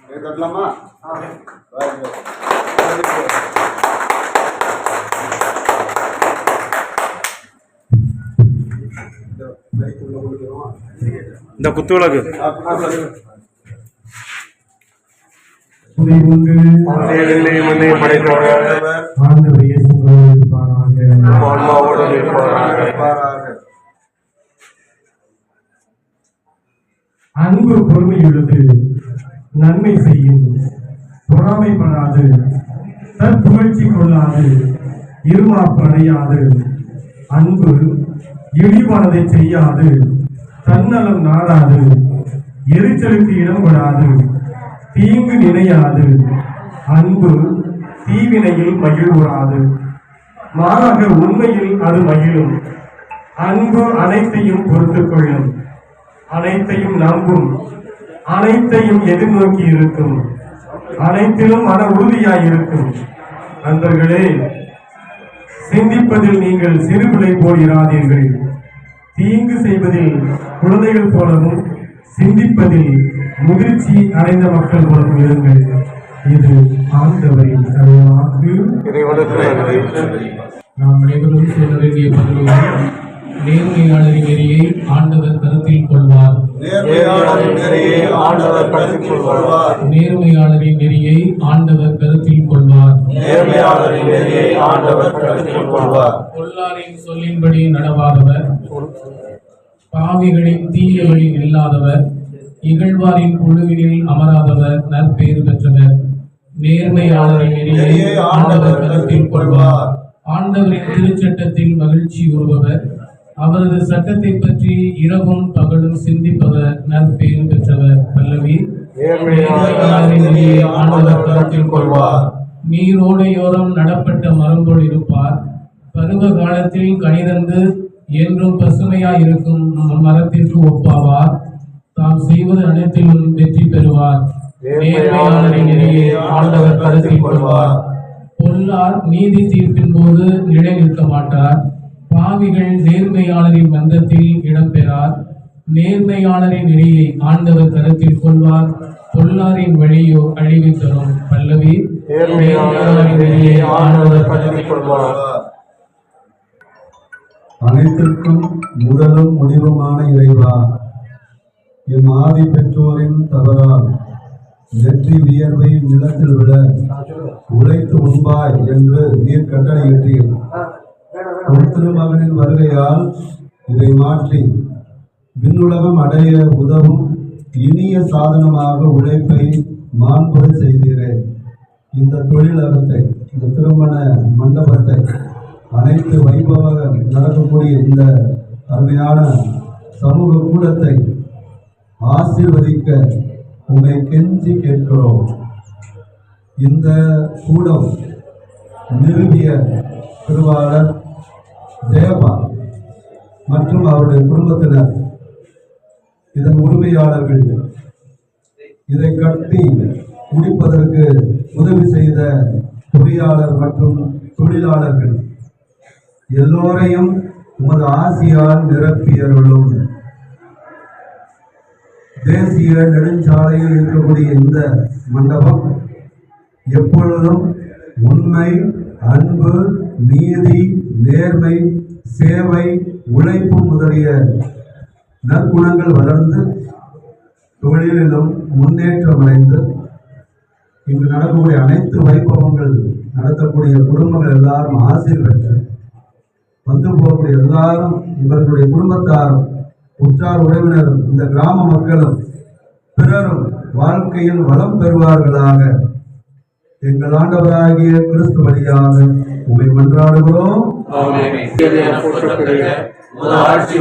கை தட்டலாமா Very good. Very good. இந்த mic உள்ள கொடுக்கிறோம். இந்த குத்துவிளக்கு ஆ, ஆ, சொல்லுங்க. துணை கொண்டு தேவனை மண்ணை படைத்தவர் ஆண்டவர் இயேசு கிறிஸ்து இருப்பாராக. அன்பு பொறுமையுள்ளது. நன்மை செய்யும். பொறாமைப்படாது. தற்புகழ்ச்சி கொள்ளாது. இருமாப்படையாது. அன்பு இழிவானதை செய்யாது. தன்னலம் நாடாது. எரிச்சலுக்கு இடம் கொடாது. தீங்கு நினையாது. அன்பு தீவினையில் மகிழ்வுறாது மாறாக உண்மையில் அது மகிழும். அன்பு அனைத்தையும் பொறுத்துக் கொள்ளும் அனைத்தையும் நம்பும். அனைத்தையும் எதிர்நோக்கி இருக்கும். அனைத்திலும் மன உறுதியாய் இருக்கும் நண்பர்களே சிந்திப்பதில் நீங்கள் சிறுபிள்ளை போல் இராதீர்கள். தீங்கு செய்வதில் குழந்தைகள் போலவும் சிந்திப்பதில் முதிர்ச்சி அடைந்த மக்கள் போலவும் இருங்கள். இது ஆண்டவரின் நாம் அனைவரும் சொல்ல வேண்டிய பதில் நேர்மையாளரின் நெறியை ஆண்டவர் கருத்தில் கொள்வார். நேர்மையாளரின் நெறியை ஆண்டவர் கருத்தில் கொள்வார். நேர்மையாளரின் நெறியை ஆண்டவர் கருத்தில் கொள்வார். நேர்மையாளரின் நெறியை ஆண்டவர் கருத்தில் கொள்வார். பொல்லாரின் சொல்லின்படி நடவாதவர். பாவிகளின் தீய வழி இல்லாதவர். இகழ்வாரின் குழுவினில் அமராதவர் நற்பெயர் பெற்றவர். நேர்மையாளரின் நெறியை ஆண்டவர் கருத்தில் கொள்வார். ஆண்டவரின் திருச்சட்டத்தில் மகிழ்ச்சி உறுபவர் அவரது சட்டத்தை பற்றி இரவும் பகலும் சிந்திப்பவர் நற்பெயர் பெற்றவர் பல்லவி. கருத்தில் கொள்வார். நீரோடையோரம் நடப்பட்ட மரம்போல் இருப்பார். பருவ காலத்தில் கனிதந்து என்றும் பசுமையாய் இருக்கும் மரத்திற்கு ஒப்பாவார். தாம் செய்வது அனைத்திலும் வெற்றி பெறுவார். ஆண்டவர் கருத்தில் கொள்வார். பொல்லார் நீதி தீர்ப்பின் போது நிலை நிற்க மாட்டார். பாவிகள் நேர்மையாளரின் மந்தத்தில் இடம்பெறார். நேர்மையாளரின் நெறியை ஆண்டவர் கருத்தில் கொள்வார். பொல்லாரின் வழியோ அழிவை தரும் பல்லவி. நேர்மையாளரின் நெறியை ஆண்டவர் கருத்தில் கொள்வார். அனைத்திற்கும் முதலும் முடிவுமான இறைவா. எம் ஆதி பெற்றோரின் தவறால் நெற்றி வியர்வை நிலத்தில் விட உழைத்து உண்பாய் என்று நீர் கட்டளையிட்டீர். உன் திருமகனின் வருகையால் இதை மாற்றி விண்ணுலகம் அடைய உதவும் இனிய சாதனமாக உழைப்பை மாண்புற செய்கிறேன் இந்த தொழிலகத்தை இந்த திருமண மண்டபத்தை அனைத்து வைபவ நடக்கக்கூடிய இந்த அருமையான சமூக கூடத்தை ஆசீர்வதிக்க உங்களை கெஞ்சி கேட்கிறோம். இந்த கூடம் நிறுவிய திருவாளர் தேவா மற்றும் அவருடைய குடும்பத்தினர் இதன் உரிமையாளர்கள் இதை கட்டி முடிப்பதற்கு உதவி செய்த பொறியாளர் மற்றும் தொழிலாளர்கள் எல்லோரையும் உமது ஆசியால் நிரப்பியர்களும் தேசிய நெடுஞ்சாலையில் இருக்கக்கூடிய இந்த மண்டபம் எப்பொழுதும் உண்மை அன்பு நீதி நேர்மை சேவை உழைப்பு முதலிய நற்குணங்கள் வளர்ந்து தொழிலிலும் முன்னேற்றம் அடைந்து இங்கு நடக்கக்கூடிய அனைத்து வைபவங்கள் நடத்தக்கூடிய குடும்பங்கள் எல்லாரும் ஆசிரியர் பெற்று வந்து போகக்கூடிய எல்லாரும் இவர்களுடைய குடும்பத்தாரும் உற்றார் உறவினரும் இந்த கிராம மக்களும் பிறரும் வாழ்க்கையில் வளம் பெறுவார்களாக. எங்கள் ஆண்டவராகிய கிறிஸ்து வழியாக உமை மன்றாடுகிறோம். ஆட்சி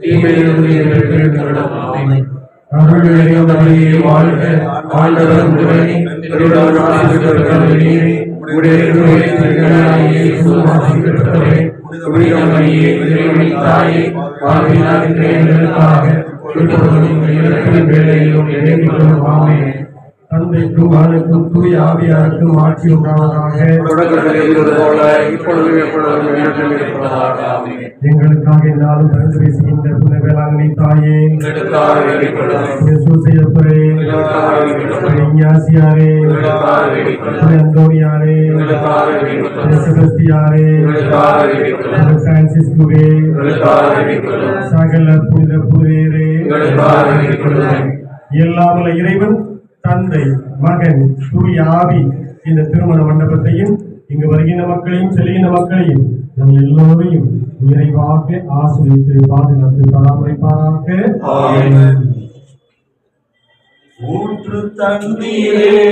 தீமையிலிருந்து எங்களுக்கு எழுந்தருளும் ஆமென். அருள் நிறைந்த வழியை வாழ்க ஆண்டவர் உடனே பெரியோர் ஆசிரியர்கள் நீரே உடைய திருவடி திருக்களாய் இயேசு ஆசிரியர்களே புனித மரியே இறைவனின் தாயே பாவியான எங்களுக்காக இப்பொழுதும் இறப்பின் வேளையிலும் இணைந்து கொள்ளும் ஆமென் தந்தைக்கும் மகனுக்கும் தூய ஆவியாருக்கும் ஆட்சி உண்டாவதாக தொடக்கத்தில் இருந்தது போல இப்பொழுதும் எப்பொழுதும் என்றும் இருப்பதாக ஆமென். எங்களுக்காக இருந்தாலும் பரிந்து பேசுகின்ற புனித வேளாங்கண்ணி தாயே வேண்டிக் கொள்ளும் சகல புனித புனிதரே எங்களுக்காக வேண்டிக் கொள்ளும் எல்லாமல இறைவன் தந்தை மகன் தூய ஆவி இந்த திருமண மண்டபத்தையும் இங்கு வருகின்ற மக்களையும் செல்கின்ற மக்களையும் நம் எல்லோரையும் நிறைவாக ஆசிரித்து பாதுகாத்து பராமரிப்பாராக. ஆமென். ஊற்று தண்ணீரே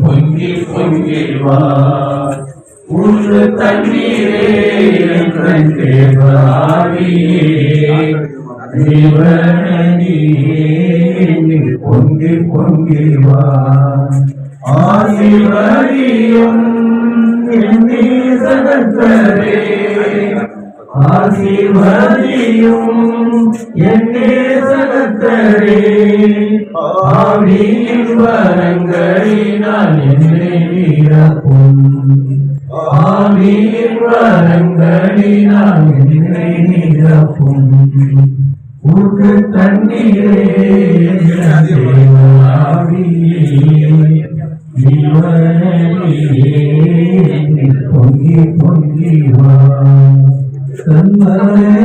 பொங்கி பொங்கி வா. ஊற்று தண்ணீரே என்னில் பொங்கி பொங்கி வா ஆசிர்வதியும் என்னே சகத்தரே ஆவியின் வரங்களினால் என்னை நிரப்பும். ஆவியின் வரங்களினால் என்னை நிரப்பும். ஊற்று தண்ணீரே ஆவியே ஜீவனியே பொங்கி பொங்கி வா கண்மலையை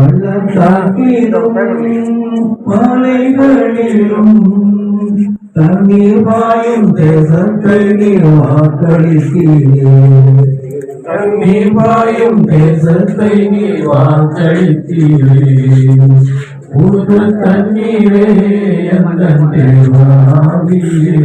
பள்ளத்தாக்கிலும் மலைகளிலும் தண்ணீர் பாயும் தேசத்தை நீர் வாக்களித்தீரே. தண்ணீர் பாயும் தேசத்தை நீர் வாக்களித்தீரே. ஊற்று தண்ணீரே அந்த தேவாவியே